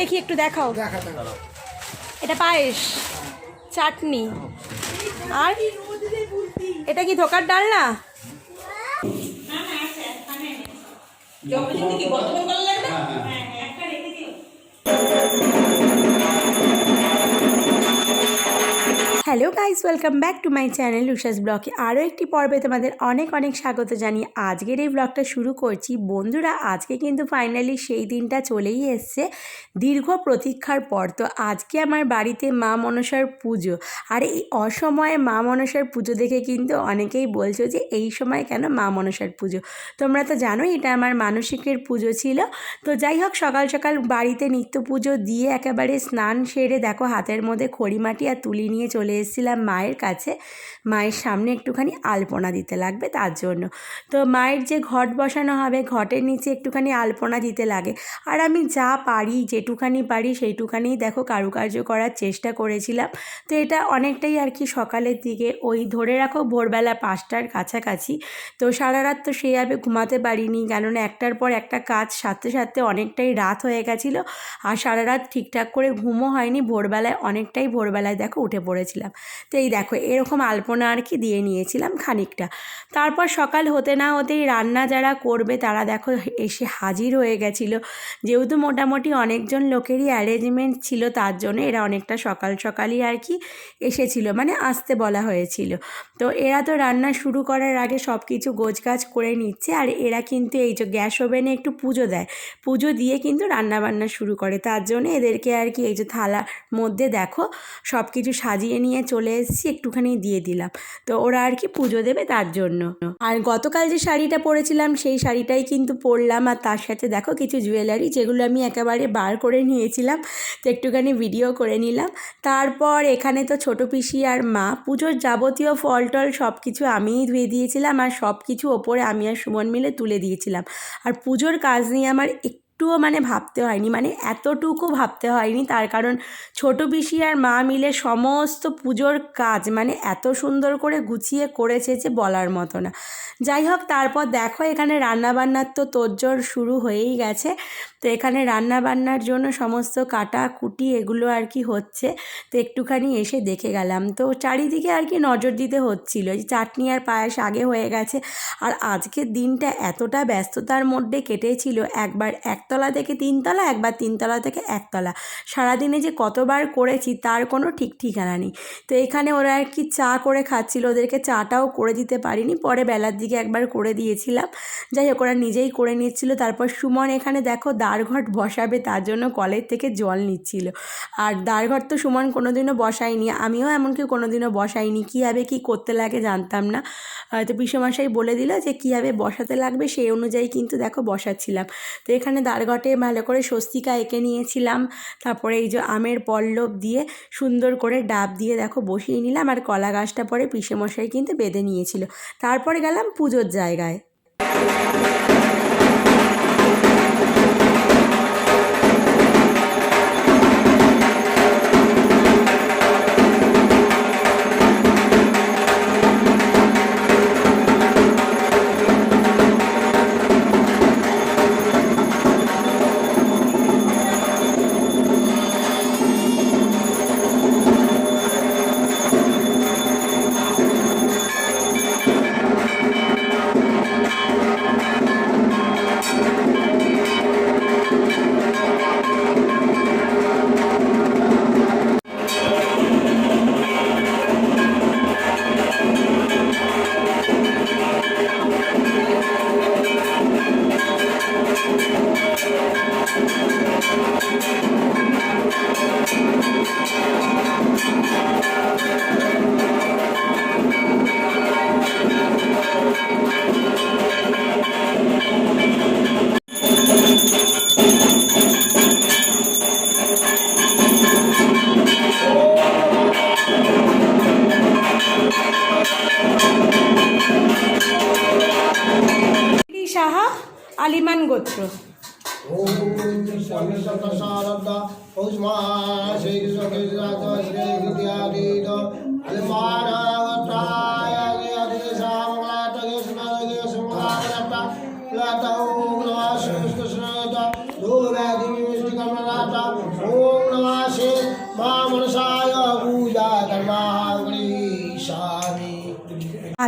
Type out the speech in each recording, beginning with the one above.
দেখি একটু দেখাও। দেখা দেখা। এটা পায়েস চাটনি। আর? এটা কি ধোকার ডাল না? Hello guys, welcome back to my channel Ushas ব্লগে। আরও একটি পর্বে তোমাদের অনেক অনেক স্বাগত জানিয়ে আজকের এই ব্লগটা শুরু করছি। বন্ধুরা, আজকে কিন্তু ফাইনালি সেই দিনটা চলেই এসছে, দীর্ঘ প্রতীক্ষার পর। তো আজকে আমার বাড়িতে মা মনসার পুজো। আর এই অসময়ে মা মনসার পুজো দেখে কিন্তু অনেকেই বলছো যে এই সময় কেন মা মনসার পুজো? তোমরা তো জানোই এটা আমার মানসিকের পুজো ছিল। তো যাই হোক, সকাল সকাল বাড়িতে নিত্য পুজো দিয়ে একেবারে স্নান সেরে দেখো হাতের মধ্যে খড়িমাটি আর তুলি নিয়ে চলে এসেছিলাম মায়ের কাছে। মায়ের সামনে একটুখানি আলপনা দিতে লাগবে তার জন্য। তো মায়ের যে ঘট বসানো হবে, ঘটের নিচে একটুখানি আলপনা দিতে লাগে। আর আমি যা পারি, যেটুখানি পারি সেইটুখানি দেখো কারুকার্য করার চেষ্টা করেছিলাম। তো এটা অনেকটাই আর কি সকালের দিকে। ওই ধরে রাখো ভোরবেলা পাঁচটার কাছাকাছি। তো সারা রাত তো সেইভাবে ঘুমাতে পারিনি। কেননা একটার পর একটা কাজ সাথে সাথে অনেকটাই রাত হয়ে গেছিল। আর সারা রাত ঠিকঠাক করে ঘুমও হয়নি। ভোরবেলায় অনেকটাই ভোরবেলায় দেখো উঠে পড়েছিলাম। তো এই দেখো, এরকম আলপনা আর কি দিয়ে নিয়েছিলাম খানিকটা। তারপর সকাল হতে না হতেই রান্না যারা করবে তারা দেখো এসে হাজির হয়ে গেছিল। যেহেতু মোটামুটি অনেকজন লোকেরই অ্যারেঞ্জমেন্ট ছিল তার জন্য এরা অনেকটা সকাল সকালই আর কি এসেছিল মানে আসতে বলা হয়েছিল। তো এরা তো রান্না শুরু করার আগে সব কিছু গোছগাছ করে নিচ্ছে আর এরা কিন্তু এই যে গ্যাস ওভেনে একটু পুজো দেয়। পুজো দিয়ে কিন্তু রান্না বান্না শুরু করে। তার জন্য এদেরকে আর কি এই যে থালার মধ্যে দেখো সব কিছু সাজিয়ে নিয়ে চলে এসেছি, একটুখানি দিয়ে দিলাম। তো ওরা আর কি পুজো দেবে তার জন্য। আর গতকাল যে শাড়িটা পরেছিলাম, সেই শাড়িটাই কিন্তু পরলাম। আর তার সাথে দেখো কিছু জুয়েলারি যেগুলো আমি একেবারে বার করে নিয়েছিলাম, তো একটুখানি ভিডিও করে নিলাম। তারপর এখানে তো ছোট পিসি আর মা, পুজোর যাবতীয় ফল টল সব কিছু আমিই ধুয়ে দিয়েছিলাম। আর সব কিছু ওপরে আমি আর সুমন মিলে তুলে দিয়েছিলাম। আর পুজোর কাজ নিয়ে আমার একটুও মানে ভাবতে হয়নি মানে এতটুকু ভাবতে হয়নি। তার কারণ ছোট পিসি আর মা মিলে সমস্ত পুজোর কাজ মানে এত সুন্দর করে গুছিয়ে করেছে যে বলার মতো না। যাই হোক, তারপর দেখো এখানে রান্নাবান্নার তো তোড়জোড় শুরু হয়েই গেছে। তো এখানে রান্নাবান্নার জন্য সমস্ত কাটা, কুটি এগুলো আর কি হচ্ছে। তো একটুখানি এসে দেখে গেলাম। তো চারিদিকে আর কি নজর দিতে হচ্ছিল। যে চাটনি আর পায়েস আগে হয়ে গেছে। আর আজকের দিনটা এতটা ব্যস্ততার মধ্যে কেটেছিল। একবার একতলা থেকে তিনতলা, একবার তিনতলা থেকে একতলা। সারাদিনে যে কতবার করেছি তার কোনো ঠিক ঠিকানা নেই। তো এখানে ওরা আর কি চা করে খাচ্ছিল। ওদেরকে চাটাও করে দিতে পারিনি। পরে বেলার একবার করে দিয়েছিলাম। যাই হোক, ওরা নিজেই করে নিচ্ছিল। তারপর সুমন এখানে দেখো দাঁড়ঘট বসাবে, তার জন্য কলের থেকে জল নিচ্ছিল। আর দাঁড়ঘট তো সুমন কোনোদিনও বসায়নি, আমিও এমনকি কোনোদিনও বসাইনি। কীভাবে কী করতে লাগে জানতাম না। হয়তো পিসমশাই বলে দিল যে কীভাবে বসাতে লাগবে, সেই অনুযায়ী কিন্তু দেখো বসাচ্ছিলাম। তো এখানে দাঁড়ঘটে ভালো করে স্বস্তিকা এঁকে নিয়েছিলাম। তারপরে এই যে আমের পল্লব দিয়ে সুন্দর করে ডাব দিয়ে দেখো বসিয়ে নিলাম। আর কলা গাছটা পরে পিসেমশাই কিন্তু বেঁধে নিয়েছিল। তারপরে গেলাম পুজোর জায়গায়।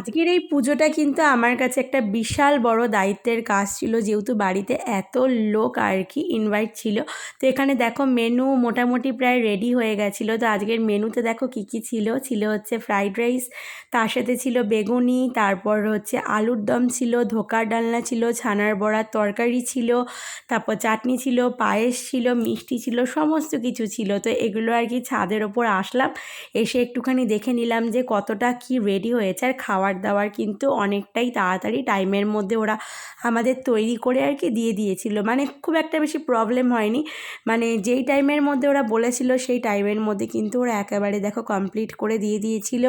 আজকের এই পুজোটা কিন্তু আমার কাছে একটা বিশাল বড় দায়িত্বের কাজ ছিল। যেহেতু বাড়িতে এত লোক আর কি ইনভাইট ছিল, তো এখানে দেখো মেনু মোটামুটি প্রায় রেডি হয়ে গেছিল। তো আজকের মেনুতে দেখো কী কী ছিল? ছিল হচ্ছে ফ্রাইড রাইস তার সাথে ছিল বেগুনি, তারপর হচ্ছে আলুর দম ছিল, ধোকার ডালনা ছিল, ছানার বড়ার তরকারি ছিল, তারপর চাটনি ছিল, পায়েস ছিল, মিষ্টি ছিল, সমস্ত কিছু ছিল। তো এগুলো আর কি ছাদের ওপর আসলাম, এসে একটুখানি দেখে নিলাম যে কতটা কি রেডি হয়েছে আর খাবার দাবার কিন্তু অনেকটাই তাড়াতাড়ি টাইমের মধ্যে ওরা আমাদের তৈরি করে আর কি দিয়ে দিয়েছিল। মানে খুব একটা বেশি প্রবলেম হয়নি। মানে যেই টাইমের মধ্যে ওরা বলেছিল সেই টাইমের মধ্যে কিন্তু ওরা একেবারে দেখো কমপ্লিট করে দিয়ে দিয়েছিল।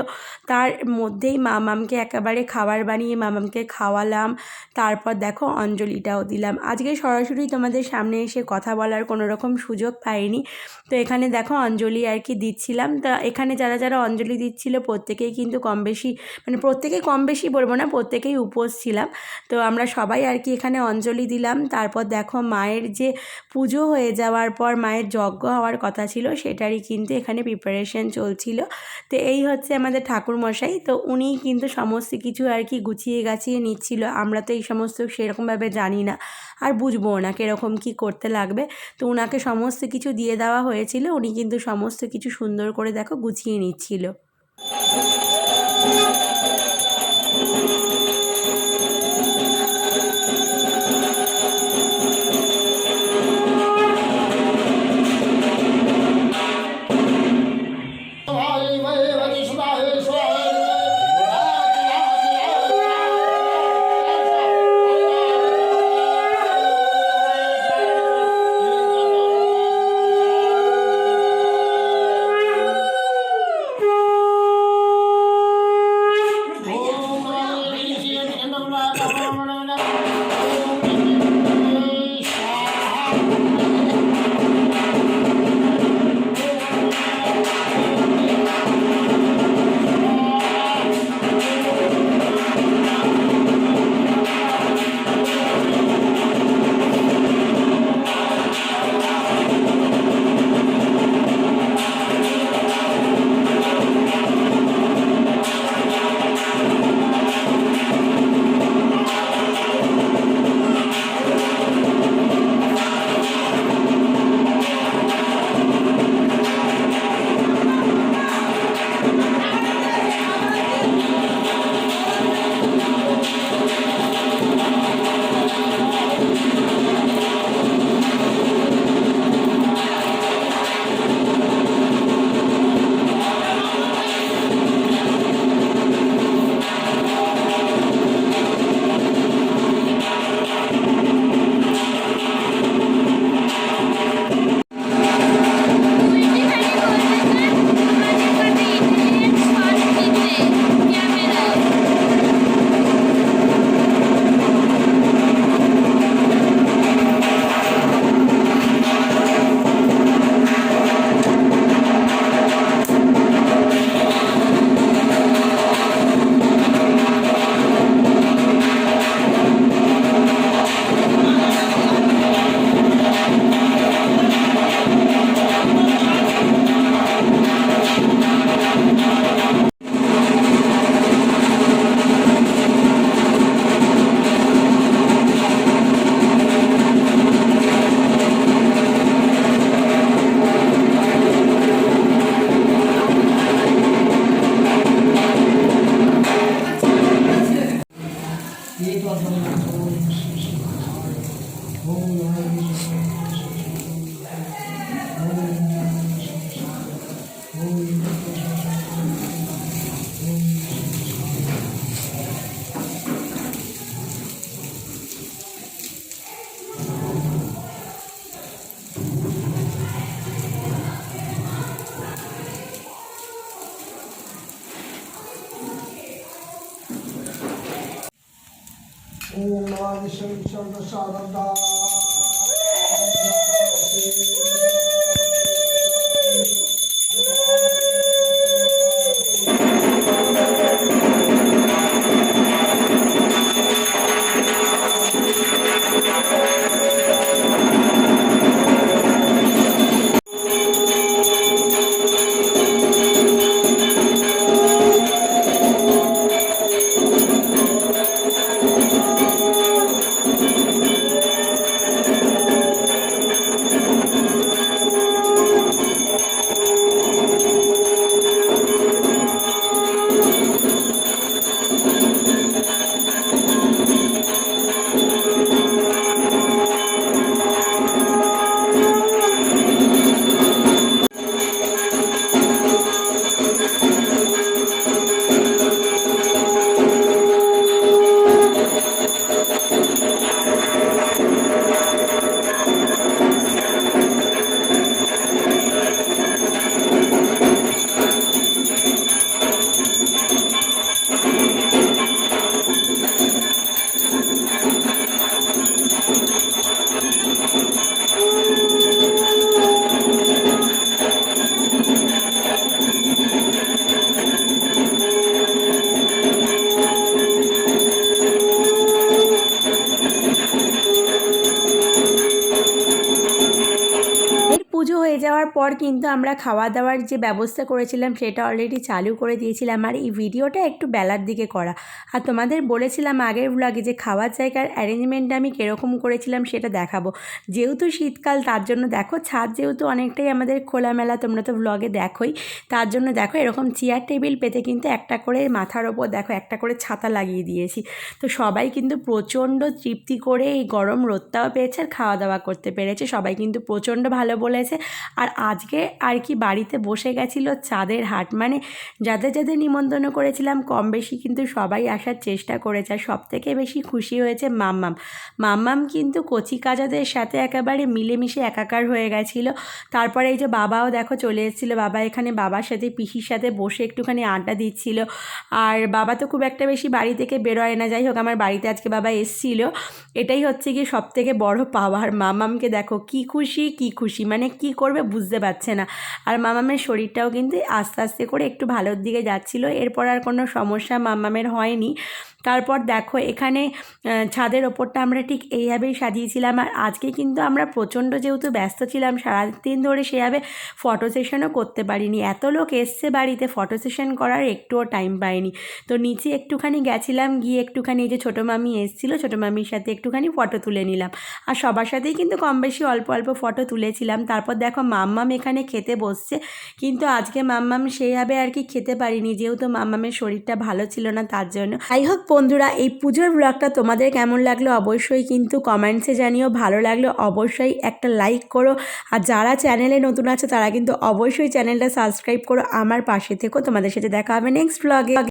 তার মধ্যেই মামামকে একেবারে খাবার বানিয়ে মামামকে খাওয়ালাম। তারপর দেখো অঞ্জলিটাও দিলাম। আজকে সরাসরি তোমাদের সামনে এসে কথা বলার কোনো রকম সুযোগ পাইনি। তো এখানে দেখো অঞ্জলি আর কি দিচ্ছিলাম। তা এখানে যারা যারা অঞ্জলি দিচ্ছিল প্রত্যেকেই কিন্তু কম বেশি মানে প্রত্যেকেই কম বেশি বলব না, প্রত্যেকেই উপোস ছিলাম। তো আমরা সবাই আর কি এখানে অঞ্জলি দিলাম। তারপর দেখো মায়ের যে পুজো হয়ে যাওয়ার পর মায়ের যজ্ঞ হওয়ার কথা ছিল, সেটারই কিন্তু এখানে প্রিপারেশন চলছিল। তো এই হচ্ছে আমাদের ঠাকুরমশাই। তো উনি কিন্তু সমস্ত কিছু আর কি গুছিয়ে গাছিয়ে নিচ্ছিল। আমরা তো এই সমস্ত সেরকমভাবে জানি না, আর বুঝব না কীরকম কী করতে লাগবে। তো ওনাকে সমস্ত কিছু দিয়ে দেওয়া হয়েছিল। উনি কিন্তু সমস্ত কিছু সুন্দর করে দেখো গুছিয়ে নিচ্ছিল। চন্দ্র সারদা পর কিন্তু আমরা খাওয়া দাওয়ার যে ব্যবস্থা করেছিলাম, সেটা অলরেডি চালু করে দিয়েছিলাম। আর এই ভিডিওটা একটু বেলার দিকে করা। আর তোমাদের বলেছিলাম আগের ব্লগে যে খাওয়ার জায়গার অ্যারেঞ্জমেন্টটা আমি কীরকম করেছিলাম, সেটা দেখাবো। যেহেতু শীতকাল, তার জন্য দেখো, ছাদ যেহেতু অনেকটাই আমাদের খোলামেলা, তোমরা তো ব্লগে দেখোই। তার জন্য দেখো, এরকম চেয়ার টেবিল পেতে কিন্তু একটা করে মাথার ওপর দেখো, একটা করে ছাতা লাগিয়ে দিয়েছি। তো সবাই কিন্তু প্রচণ্ড তৃপ্তি করে এই গরম রোদটাও পেয়েছে আর খাওয়া দাওয়া করতে পেরেছে। সবাই কিন্তু প্রচণ্ড ভালো বলেছে। আর আজকে আর কি বাড়িতে বসে গেছিল চাঁদের হাট। মানে যাদের যাদের নিমন্ত্রণ করেছিলাম, কম বেশি কিন্তু সবাই আসার চেষ্টা করেছে। আর সব থেকে বেশি খুশি হয়েছে মাম্মাম। মাম্মাম কিন্তু কচি কাজাদের সাথে একেবারে মিলেমিশে একাকার হয়ে গেছিল। তারপরে এই যে বাবাও দেখো চলে এসেছিল। বাবা এখানে বাবার সাথে, পিসির সাথে বসে একটুখানি আড্ডা দিচ্ছিল। আর বাবা তো খুব একটা বেশি বাড়ি থেকে বেরোয় না। যাই হোক, আমার বাড়িতে আজকে বাবা এসছিল। এটাই হচ্ছে কি সব থেকে বড় পাওয়ার। মামামকে দেখো কি খুশি কি খুশি। মানে কি করবে বুঝতে পারছে না। আর মামামের শরীরটাও কিন্তু আস্তে আস্তে করে একটু ভালোর দিকে যাচ্ছিল। এরপর আর কোনো সমস্যা মামামের হয়নি। তারপর দেখো এখানে ছাদের ওপরটা আমরা ঠিক এইভাবেই সাজিয়েছিলাম। আর আজকে কিন্তু আমরা প্রচণ্ড যেহেতু ব্যস্ত ছিলাম, সারাদিন ধরে সেভাবে ফটো সেশনও করতে পারিনি। এত লোক এসছে বাড়িতে ফটো সেশন করার, একটুও টাইম পাইনি। তো নিচে একটুখানি গেছিলাম, গিয়ে একটুখানি যে ছোটো মামি এসেছিল, ছোটো মামির সাথে একটুখানি ফটো তুলে নিলাম। আর সবার সাথেই কিন্তু কম বেশি অল্প অল্প ফটো তুলেছিলাম। তারপর দেখো মাম্মাম এখানে খেতে বসছে। কিন্তু আজকে মাম্মাম সেইভাবে আর কি খেতে পারিনি, যেহেতু মাম্মামের শরীরটা ভালো ছিল না, তার জন্য। যাই হোক বন্ধুরা, এই পুজোর ব্লগটা তোমাদের কেমন লাগল অবশ্যই কিন্তু কমেন্টসে জানিও। ভালো লাগল অবশ্যই একটা লাইক করো। আর যারা চ্যানেলে নতুন আছে, তারা কিন্তু অবশ্যই চ্যানেলটা সাবস্ক্রাইব করো। আমার পাশে থেকো। তোমাদের সাথে দেখা হবে নেক্সট ব্লগে